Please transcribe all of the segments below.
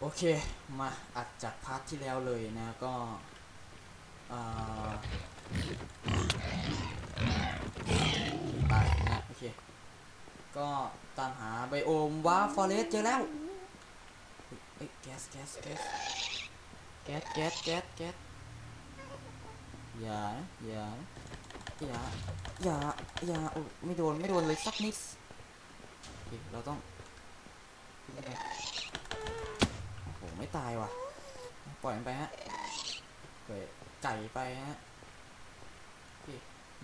โอเค มาอัดจากพาร์ทที่แล้วเลยนะก็ตายนะโอเค ก็ตามหาไบโอมว้าฟอเรสเจอแล้วเอ้ยแก๊สแก๊สแก๊สแก๊สแก๊สแก๊สแก๊สอย่าอย่าอย่าอย่าอย่าโอ้ไม่โดนไม่โดนเลยสักนิดโอเคเราต้อง ไปโอ้โหไม่ตายว่ะ ปล่อยมันไปฮะเปิดไก่ไปฮะ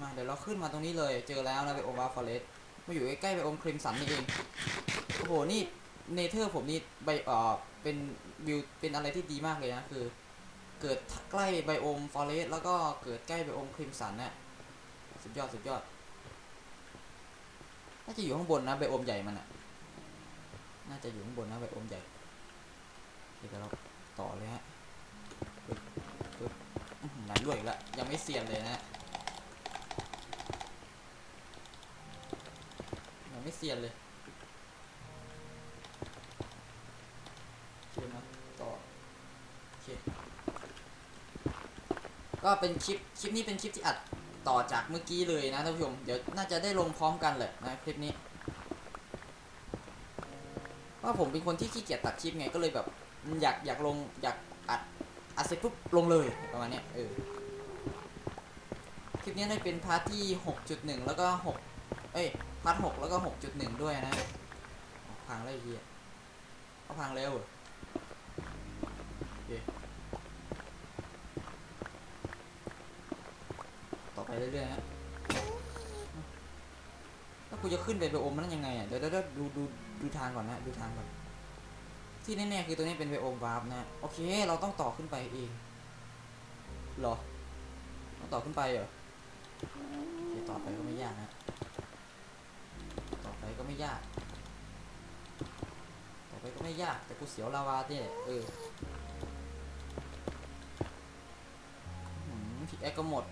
มาเดี๋ยวเราขึ้นมาตรงนี้เลยเจอแล้วนะไปโอมวาฟอเรสมาอยู่ใกล้ๆไปโอมครีมสันนี่เองโอ้โหนี่เนเธอร์ผมนี่ใบเอ่อเป็นวิวเป็นอะไรที่ดีมากเลยนะคือ เกิดใกล้ไบโอมฟอเรสแล้วก็เกิดใกล้ไบโอมครีมสันเนี่ยสุดยอดสุดยอดน่าจะอยู่ข้างบนนะไบโอมใหญ่มันอะน่าจะอยู่ข้างบนนะไบโอมใหญ่ เดี๋ยวเราต่อเลยฮะปึ๊บปึ๊บอื้อหือไหนด้วยอีกแล้วยังไม่เซียนเลยนะยังไม่เซียนเลยโอเคมาต่อโอเคก็เป็นคลิป คลิปนี้เป็นคลิปที่อัดต่อจากเมื่อกี้เลยนะท่านผู้ชม เดี๋ยวน่าจะได้ลงพร้อมกันเลยนะคลิปนี้ ว่าผมเป็นคนที่ขี้เกียจตัดคลิปไงก็เลยแบบ อยากอยากลงอยากอัดอัดเสร็จปุ๊บลงเลยประมาณเนี้ยเออคลิปนี้ได้เป็นพาร์ทที่6.1 แล้วก็ 6 เอ้ยพาร์ท6แล้วก็ 6.1 ด้วยนะพังเลยไอ้เฮีเอาพังเร็วอโอเคต่อไปเรื่อยๆฮะแล้วกูจะขึ้นไปไปโอมมันยังไงอะเดี๋ยวเดี๋ยวเดี๋ยวดูดูดูทางก่อนนะดูทางก่อน ที่แน่ๆคือตัวนี้เป็นไวโอมวาร์ปนะ โอเค เราต้องต่อขึ้นไปเองหรอ ต้องต่อขึ้นไปเหรอต่อไปก็ไม่ยากนะ ต่อไปก็ไม่ยาก ต่อไปก็ไม่ยาก แต่กูเสียวลาวาเนี่ยเออผิดแอคก็หมด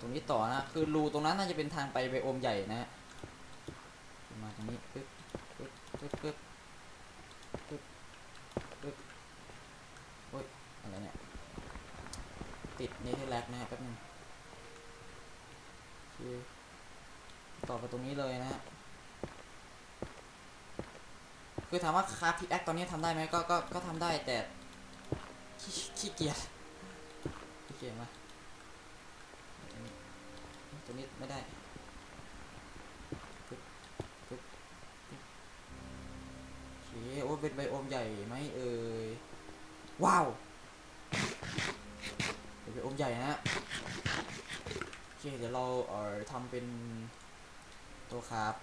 ตรงนี้ต่อนะ คือรูตรงนั้นน่าจะเป็นทางไปไบโอมใหญ่นะฮะมาตรงนี้ปึ๊บปึ๊บปึ๊บปึ๊บปึ๊บปึ๊บโอ๊ยอะไรเนี่ย ติดนเธอร์แลกนะฮะแป๊บนึงโอต่อไปตรงนี้เลยนะฮะคือถามว่าคาร์พิแอคตอนนี้ทำได้ไหมก็ก็ก็ทำได้แต่ขี้ขี้เกียจขี้เกียจมา ตัวนี้ไม่ได้ปึ๊บปึ๊บปึ๊บโอเคโอ้เป็นไบโอมใหญ่ไหมเอ่ยว้าวเป็นไบโอมใหญ่นะฮะโอเคเดี๋ยวเราเอ่อทำเป็นตัวคาร์บ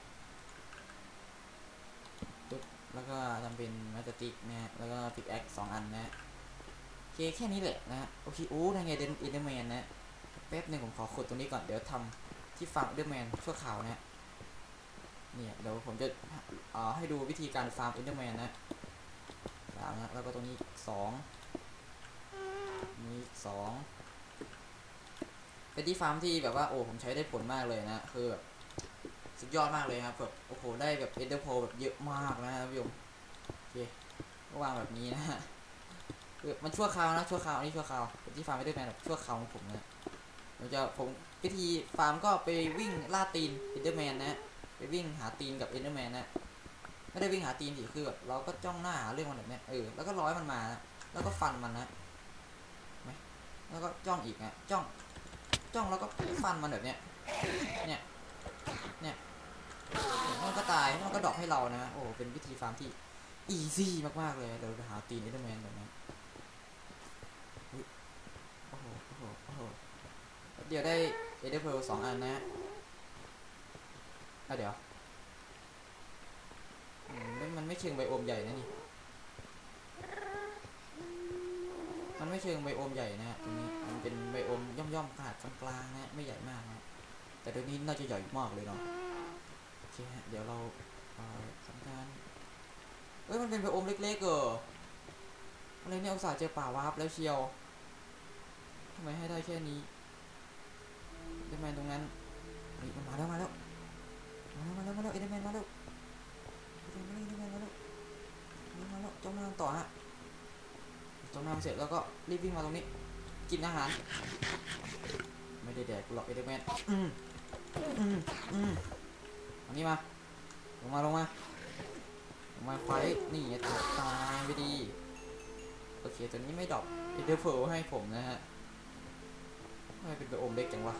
ปึ๊บแล้วก็ทำเป็นมัตติกนะฮะแล้วก็พิกแอคสองอันนะโอเคแค่นี้แหละนะโอเคโอ้ทาไงเดนอินเดอร์แมนนะ หนึ่งผมขอขุดตรงนี้ก่อนเดี๋ยวทำที่ฟาร์มเดอร์แมนชั่วคราวนะฮะเนี่ยเดี๋ยวผมจะอ่อให้ดูวิธีการฟาร์มเอเดอร์แมนนะสามนะแล้วก็ตรงนี้สองนี่สองเป็นที่ฟาร์มที่แบบว่าโอ้ผมใช้ได้ผลมากเลยนะคือแบบสุดยอดมากเลยครับแบบโอ้โหได้แบบเอเดอร์โพแบบเยอะมากนะครับพี่ผมโอเคก็วางแบบนี้นะฮะคือมันชั่วคราวนะชั่วคราวอันนี้ชั่วคราวเป็นที่ฟาร์มเอเดอร์แมนแบบชั่วคราวของผมนะ เราจะผมวิธีฟาร์มก็ไปวิ่งล่าตีนเอนเดอร์แมนนะฮะไปวิ่งหาตีนกับเอนเดอร์แมนนะไม่ได้วิ่งหาตีนสิคือแบบเราก็จ้องหน้าหาเรื่องมันแบบเนี้ยเออแล้วก็ร้อยมันมานะแล้วก็ฟันมันนะแล้วก็จ้องอีกนะจ้องจ้องแล้วก็ฟันมันแบบเนี้ยเนี่ยเนี่ยมันก็ตายแล้วมันก็ดรอกให้เรานะโอ้เป็นวิธีฟาร์มที่อีซี่มากๆเลยเดี๋ยวหาตีนเอนเดอร์แมนแบบนี้ยโอ้โหโอ้โหโอ้โห เดี๋ยวได้เอเดอร์เพลสองอันนะอะเดี๋ยวมันไม่เชิงไบโอมใหญ่นะนี่ มันไม่เชิงไบโอมใหญ่นะฮะตรงนี้ มันเป็นไบโอมย่อมย่อมๆขนาดกลางๆนะฮะไม่ใหญ่มากนะ แต่ตัวนี้น่าจะใหญ่มากเลยเนาะโอเคฮะ เดี๋ยวเราเอ่อทำการเอ้ยมันเป็นไบโอมเล็กๆเอออะไรเนี่ยอุตส่าห์เจอป่าวาร์ปแล้วเชียวทำไมให้ได้แค่นี้ ดแมนตรงนั้นเฮ้ยมันมาแล้วมาแล้วมาแล้วมาแล้วเอเดแมนมาแล้วเอเดแมนมาแล้วมาแล้วจ้งหน้าต่อฮะจ้งหน้าเสร็จแล้วก็รีบวิ่งมาตรงนี้ กินอาหาร ไม่ได้แดกหรอกเอเดแมนอืมอืมอืมอันนี้มาลงมาลงมาลงมาไฟนี่ตายตายไปดีโอเคตัวนี้ไม่ดรอปเอเดอร์เฟลให้ผมนะฮะ ไมเป็นไปโอมเล็กจังวะ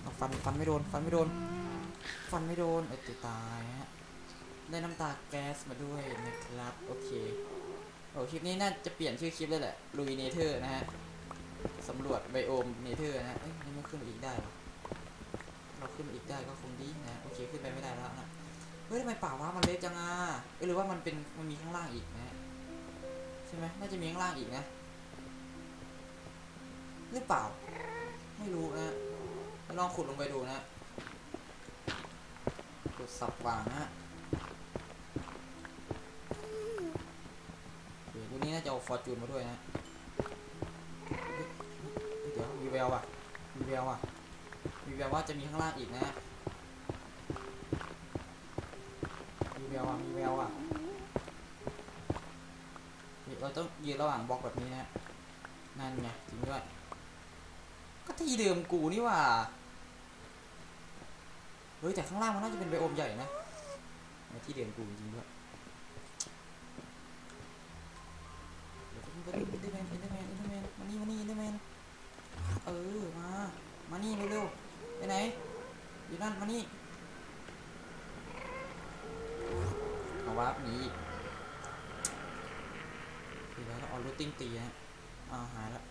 เอาฟันฟันไม่โดน ฟันไม่โดน ฟันไม่โดนเออจะตายฮะ ได้น้ำตาแก๊สมาด้วยนะครับ โอเค โอ้คลิปนี้น่าจะเปลี่ยนชื่อคลิปเลยแหละลุยเนเธอร์นะฮะสำรวจไบโอมเนเธอร์นะฮะเอ้ยนี่มันขึ้นมาอีกได้เหรอเราขึ้นมาอีกได้ก็คงดีนะ โอเคขึ้นไปไม่ได้แล้วนะ เฮ้ยทำไมป่าว่ามันเล็กจังอะเอ้ยหรือว่ามันเป็นมันมีข้างล่างอีกนะ ช่ไหมน่าจะมีข้างล่างอีกนะ หรือเปล่า ไม่รู้นะลองขุดลงไปดูนะขุดสับวางนะฮะโอเควันนี้น่าจะเอาฟอร์จูนมาด้วยนะ เดี๋ยวมีแววว่ะมีแววว่ะมีแววว่าจะมีข้างล่างอีกนะมีแววว่ะมีแววว่ะ เราต้องยืนระหว่างบล็อกแบบนี้นะนั่นไงจริงด้วย ก็ที่เดิมกูนี่ว่าเฮ้ยแต่ข้างล่างมันน่าจะเป็นไบโอมใหญ่นะที่เดิมกูจริงด้วย เดี๋ยวอินเตอร์แมนอินเตอร์แมนอินเตอร์แมนอินเตอร์แมนมานี่มานี่อินเตอร์แมนเออมา มานี่เร็วๆไปไหนอยู่นั่นมานี่เอาวาร์ปหนีอีก ทีแล้วก็เอารูติ้งตีฮะอ้าหายละ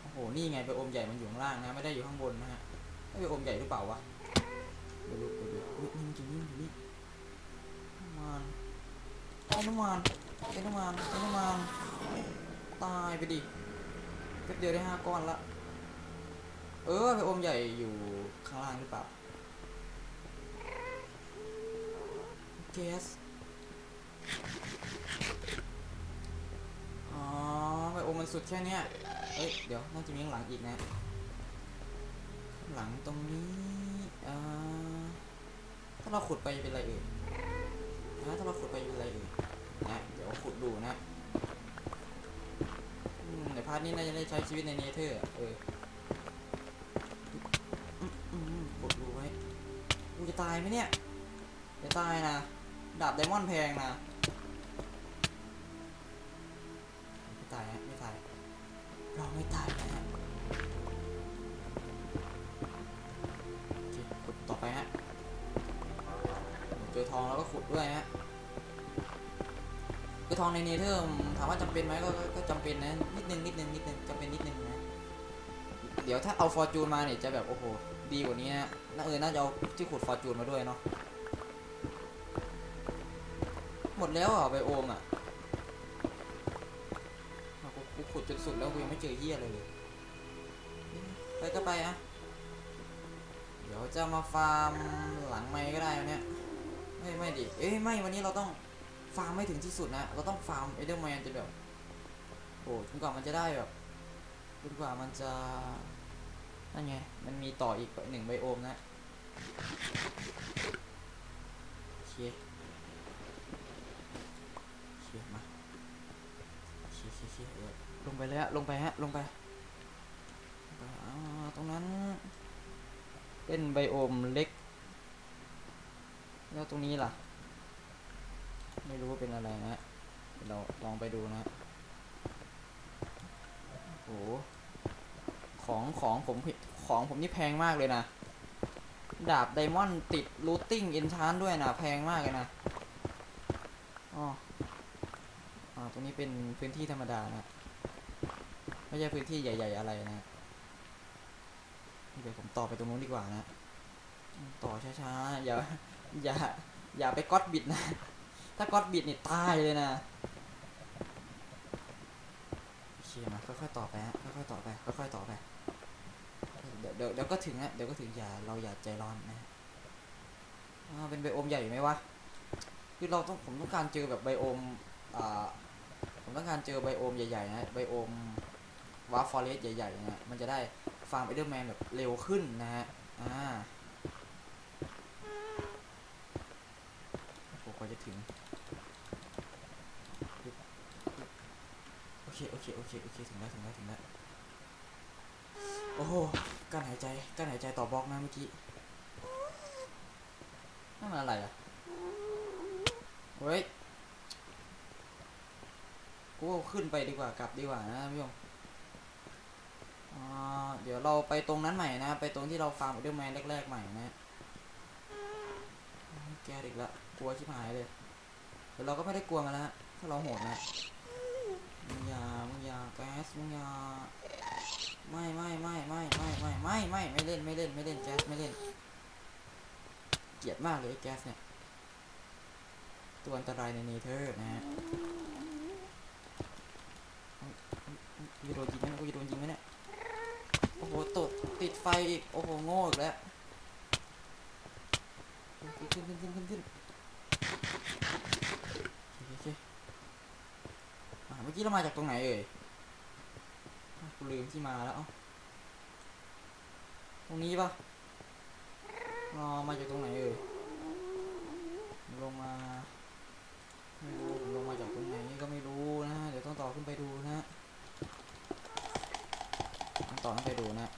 โอ้โห นี่ไงไปโอมใหญ่มันอยู่ข้างล่างนะ ไม่ได้อยู่ข้างบนนะฮะไม่ไปโอมใหญ่หรือเปล่าวะเดี๋ยวดูเดี๋ยวดูนี่มันอยู่นี่มันอยู่นี่น้ำมันเอาน้ำมันเป็นน้ำมันเป็นน้ำมันตายไปดิแป๊บเดียวได้ห้าก้อนละ เออไปอมใหญ่อยู่ข้างล่างหรือเปล่าแก๊สอ๋อไปอ มันสุดแค่เนี้ยเอ้ย เดี๋ยวน่าจะมีข้างหลังอีกนะ หลังตรงนี้อ่าถ้าเราขุดไปเป็นอะไรเอ่ยนะถ้าเราขุดไปเป็นอะไรเอ่ยนะ เดี๋ยวขุดดูนะอืมในพาร์ทนี้น่าจะได้ใช้ชีวิตในเนเธอร์เอออืมขุดดูไว้กูจะตายไหมเนี่ย จะตายนะ ดาบไดมอนด์แพงนะ ไม่ตายนะโอเคขุดต่อไปฮะเจอทองแล้วก็ขุดด้วยฮะคือทองในเนเธอร์ถามว่าจำเป็นไหมก็ก็จำเป็นนะนิดนึงนิดนึงนิดนึงจำเป็นนิดนึงนะเดี๋ยวถ้าเอาฟอร์จูนมาเนี่ยจะแบบโอ้โหดีกว่านี้นะน่าเออน่าจะเอาที่ขุดฟอร์จูนมาด้วยเนาะหมดแล้วเหรอะไบโอมอะ จนสุดแล้วกูยังไม่เจอเหี้ยอะไรเลยไปก็ไปอะเดี๋ยวจะมาฟาร์มหลังไม้ก็ได้เนี้ยไม่ไม่ดิเอ้ยไม่วันนี้เราต้องฟาร์มไม่ถึงที่สุดนะเราต้องฟาร์มเอเดอร์แมนจะแบบโอ้จนกว่ามันจะได้แบบจนกว่ามันจะนั่นไงมันมีต่ออีกหนึ่งไบโอมนะโอเคโอเคมาโอเคโอเคโอเคเออ ลงไปเลยฮะ ลงไปฮะ ลงไปตรงนั้น เป็นไบโอมเล็ก แล้วตรงนี้ล่ะ ไม่รู้ว่าเป็นอะไรนะ เราลองไปดูนะโอ้โหของของผมของผมนี่แพงมากเลยนะ ดาบไดมอนด์ติดรูทติ้งเอนชานด้วยนะ แพงมากเลยนะอ๋อตรงนี้เป็นพื้นที่ธรรมดานะ ไม่ใช่พื้นที่ใหญ่ ๆ อะไรนะเดี๋ยวผมต่อไปตรงนู้นดีกว่านะ ต่อช้าๆ อย่า อย่า อย่าไปก๊อตบิดนะ ถ้าก๊อตบิดนี่ตายเลยนะโอเคมาค่อยๆต่อไปฮะ ค่อยๆต่อไป ค่อยๆต่อไป เดี๋ยวเดี๋ยวก็ถึงฮะ เดี๋ยวก็ถึงอย่า เราอย่าใจร้อนนะอเป็นไบโอมใหญ่ไหมวะ คือเราต้อง ผมต้องการเจอแบบไบโอม อ่า ผมต้องการเจอไบโอมใหญ่ๆนะ ไบโอม วาร์ฟอเรสใหญ่ๆนะมันจะได้ฟาร์มเอเดอร์แมนแบบเร็วขึ้นนะฮะ อ่าโอ้กว่าจะถึง โอเค โอเค โอเค โอเค ถึงแล้ว ถึงแล้ว ถึงแล้ว โอ้โหกั้นหายใจกั้นหายใจต่อบล็อกนะเมื่อกี้ นั่นอะไรอะ เฮ้ย กูขึ้นไปดีกว่ากลับดีกว่านะพี่ยง เดี๋ยวเราไปตรงนั้นใหม่นะ ไปตรงที่เราฟาร์มอุลตร้าแมนแรกๆใหม่นะแกอีกล้วกลัวชิบหายเลยแต่เราก็ไม่ได้กลัวมันแล้วฮะถ้าเราโหดนะมึงอย่ามึงอย่าแก๊สมึงอย่าไม่ไม่ไม่ไม่ไม่ไม่ไม่ไม่ไม่เล่นไม่เล่นไม่เล่นแก๊สไม่เล่น เกลียดมากเลยไอ้แก๊สเนี่ยตัวอันตรายในเนเธอร์นะฮะกูจะโดนยิงไหมเนี่กูจะโดนยิงไหมเนี่ย โอ้โหตดติดไฟอีก โอ้โห โง่อีกแล้ว ขึ้นขึ้นขึ้นขึ้นขึ้นโอเคโอเคอ่เมื่อกี้เรามาจากตรงไหนเอ่ยกูลืมที่มาแล้ว ตรงนี้ปะอ๋อมาจากตรงไหนเอ่ยลงมาไม่รู้ผมลงมาจากตรงไหนก็ไม่รู้นะ เดี๋ยวต้องต่อขึ้นไปดูนะ องต่อขึ้นไปดูนะ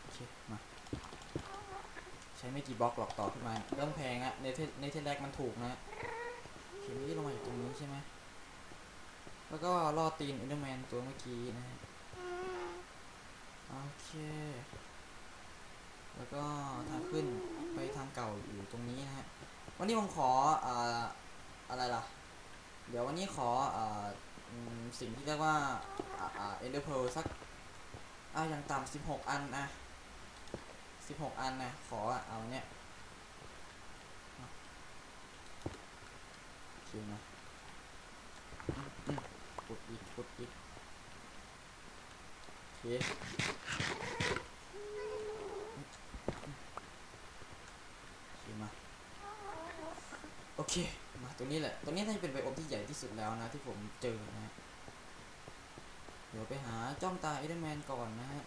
โอเคมาใช้ไม่กี่บล็อกหรอกต่อขึ้นมา เริ่มแพงอะในเทในเทแรกมันถูกนะเข็มที่ลงมาจากตรงนี้ใช่ไหมแล้วก็ลอดตีนอินเดอร์แมนตัวเมื่อกี้นะฮะโอเค แล้วก็ทางขึ้นไปทางเก่าอยู่ตรงนี้นะฮะ วันนี้ผมขออ่าอะไรล่ะ เดี๋ยววันนี้ขออ่าสิ่งที่เรียกว่า อ่าเอ็นเดอร์เพลสัก อ่าอย่างต่ำสิบหกอันนะสิบหกอันนะ ขอเอาเนี้ยโอเคนะอืมอืมกดอีกกดอีกโอเคโอเคมา โอเค มาตัวนี้แหละ ตัวนี้น่าจะเป็นไบโอมที่ใหญ่ที่สุดแล้วนะที่ผมเจอนะ เดี๋ยวไปหาจ้องตาเอเดอร์แมนก่อนนะฮะ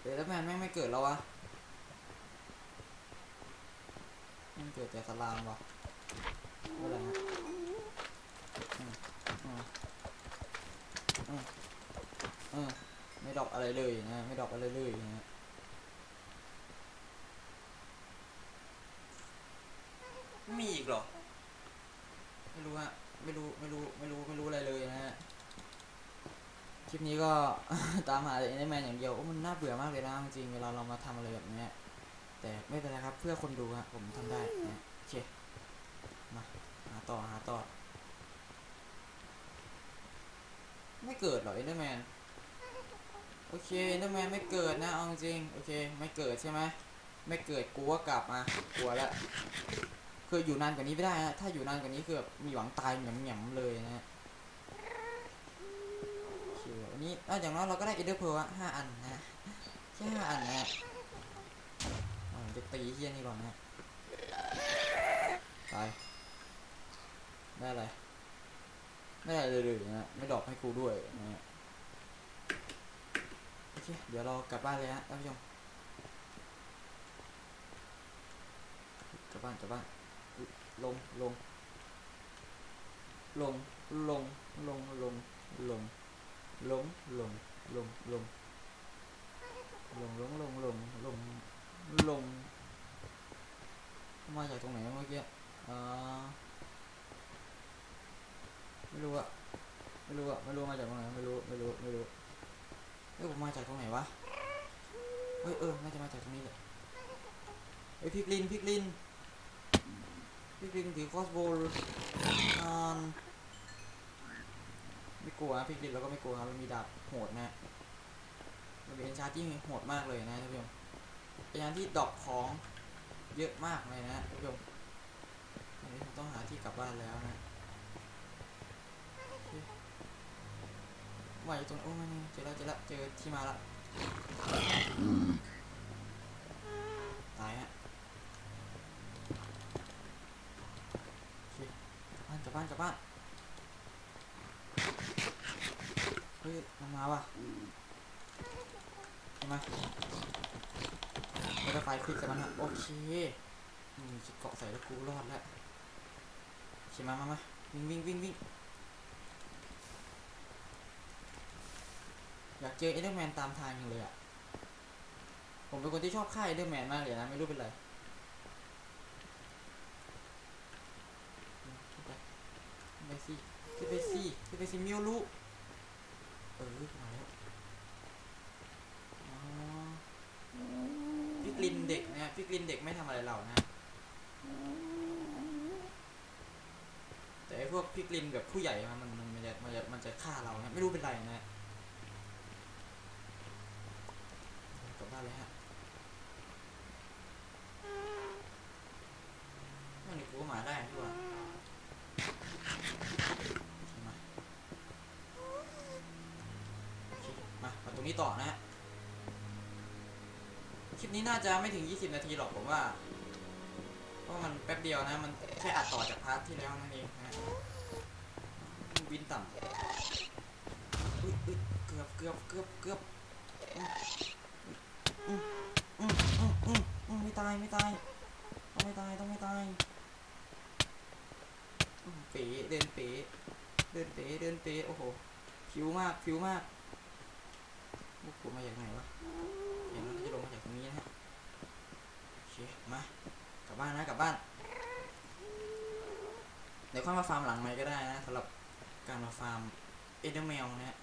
เอเดอร์แมนแม่งไม่เกิดแล้ววะมันเกิดแต่สลามวะไม่ไรฮะอืมอืมอืมไม่ดอกอะไรเลยนะ ไม่ดอกอะไรเลยนะฮะมีอีกเหรอ ไม่รู้ฮะ ไม่รู้ ไม่รู้ ไม่รู้ ไม่รู้อะไรเลยนะฮะ คลิปนี้ก็ ตามหาแต่ Enderman อย่างเดียวโอ้มันน่าเบื่อมากเลยนะจริงเวลาเรามาทำอะไรแบบนี้แต่ไม่เป็นไรครับ เพื่อคนดูฮะผมทำได้นะโอเคมาหาต่อหาต่อ ไม่เกิดหรอเอนเดอร์แมนโอเคเอนเดอร์แมนไม่เกิดนะเอาจริงโอเค ไม่เกิดใช่ไหมไม่เกิดกูก็กลับมากลัวแล้วคืออยู่นานกว่านี้ไม่ได้นะถ้าอยู่นานกว่านี้คือแบบมีหวังตายหยำๆเลยนะฮะ อเควันนี้นอกจากนั้นเราก็ได้เอเดอร์เพลห้าอันนะแค่ห้าอันนะจะตีเฮียนี่ก่อนนะตายได้อะไรไม่ได้เลยเลยนะไม่ดอกให้กูด้วยนะโอเค เดี๋ยวเรากลับบ้านเลยฮะท่านผู้ชมกลับบ้านกลับบ้านลงลงลงลงลงลงลง ลงลงลงลงลงลงลงลงลงลงมาจากตรงไหนเมื่อกี้อ่าไม่รู้อะไม่รู้อะไม่รู้มาจากตรงไหนไม่รู้ไม่รู้ไม่รู้เอ้ยผมมาจากตรงไหนวะเฮ้ยเออน่าจะมาจากตรงนี้แหละเฮ้ยพิกลินพิกลินพิกลินถือคอสโบว์อ่า ไม่กลัวนะพิกลินเราก็ไม่กลัวครับมันมีดาบโหดนะมันเป็นชาร์จที่โหดมากเลยนะท่านผู้ชมเป็นชาร์จที่ดอกของเยอะมากเลยนะท่านผู้ชมอันนี้ผมต้องหาที่กลับบ้านแล้วนะว่าอยู่ตรงโอ้ยเจอแล้วเจอแล้วเจอที่มาแล้วตายฮะโอเคกลับบ้านกลับบ้านกลับบ้าน เฮ้ยมันมาว่ะใช่ไหมเราจะไฟขึ้นกันนะโอเคนี่จะเกาะใส่แล้วกูรอดแล้วใช่ไหมมามาวิ่งวิ่งวิ่งวิ่งอยากเจอเอเดอร์แมนตามทางอย่งเลยอะ ผมเป็นคนที่ชอบค่าเอเดอร์แมนมากเลยนะ ไม่รู้เป็นไรไปสิขึ้นไปสิขึ้นไปสิมิวลูก ออมาแล้วอ๋อพี่กลินเด็กนะพี่กลินเด็กไม่ทำอะไรเรานะ แต่ไอ้พวกพี่กลินแบบผู้ใหญ่มันมันมันมันจะมันจะมันจะฆ่าเรานะไม่รู้เป็นไรนะกลับบ้านเลยฮะนั่นนี่กูก็มาได้ดีกว่ามาโอเคมามา ต่อนะฮะ คลิปนี้น่าจะไม่ถึง 20 นาทีหรอกผมว่า เพราะมันแป๊บเดียวนะ มันแค่อัดต่อจากพาร์ทที่แล้วนั่นเองนะฮะบินต่ำอุ๊ยอุ๊ยเกือบเกือบเกือบเกือบอืมอืมอืมอืมอืมไม่ตายไม่ตาย ต้องไม่ตายต้องไม่ตายเป๋เดินเป๋เดินเป๋เดินเป๋โอ้โหผิวมากผิวมาก พวกกูมาจากไหนวะเห็นว่าน่าจะลงมาจากตรงนี้นะฮะโอเคมากลับบ้านนะกลับบ้าน เดี๋ยวค่อยมาฟาร์มหลังใหม่ก็ได้นะสำหรับการมาฟาร์มเอเดอร์แมวนะฮะ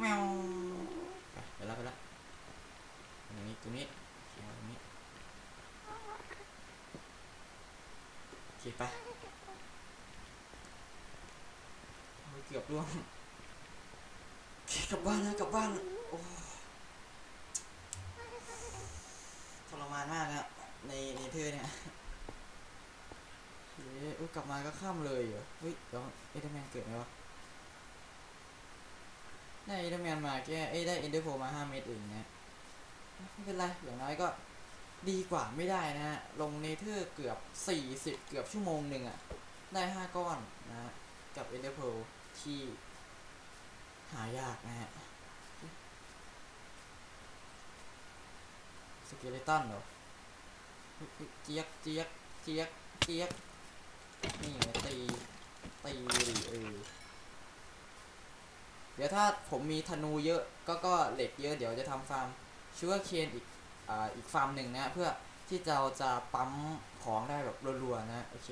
แมวไปไปแล้วไปแล้วตรงนี้ตรงนี้เขียนไว้ตรงนี้ไปเกือบร่วง กลับบ้านแล้วกลับบ้านโอ้ทรมานมากนะในในเธอเนี่ยเฮ้ยเอ้กลับมาก็ข้ามเลยเหรอเฮ้ยเดี๋ยวเอเดอร์แมนเกิดไหมวะได้เอเดอร์แมนมาแค่เอ้ได้เอเดอร์โพมาห้าเม็ดเองนะไม่เป็นไรอย่างน้อยก็ดีกว่าไม่ได้นะฮะ ลงเนเธอร์เกือบสี่สิบเกือบชั่วโมงหนึ่งอะได้ห้าก้อนนะ กับเอเดอร์โพที่ หายากนะฮะสเกเลตันเหรอเจี๊ยกเจี๊ยกเจี๊ยกเจี๊ยกนี่ไงตีตีเออเดี๋ยวถ้าผมมีธนูเยอะก็ก็เหล็กเยอะเดี๋ยวจะทำฟาร์มชูเกอร์เคนอีกอ่าอีกฟาร์มหนึ่งนะเพื่อที่เราจะปั๊มของได้แบบรัวๆนะโอเค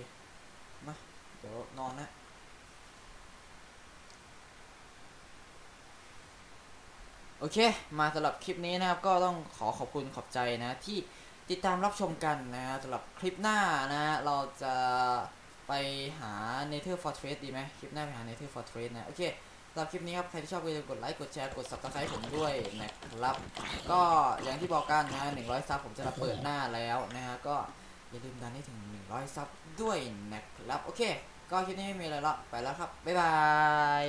มาเดี๋ยวนอนนะ โอเค มาสำหรับคลิปนี้นะครับ ก็ต้องขอขอบคุณขอบใจนะ ที่ติดตามรับชมกันนะสำหรับคลิปหน้านะ เราจะไปหา Nether Fortress ดีไหมคลิปหน้าไปหา Nether Fortress นะ โอเคสำหรับคลิปนี้ครับ ใครที่ชอบก็อย่าลืมกดไลค์ กดแชร์ กด subscribe ผมด้วยนะครับ ก็อย่างที่บอกกันนะ100 ซับผมจะมาเปิดหน้าแล้วนะฮะ ก็อย่าลืมดันให้ถึง 100 ซับด้วยนะครับ โอเค ก็คลิปนี้ไม่มีอะไรละ ไปแล้วครับ บ๊ายบาย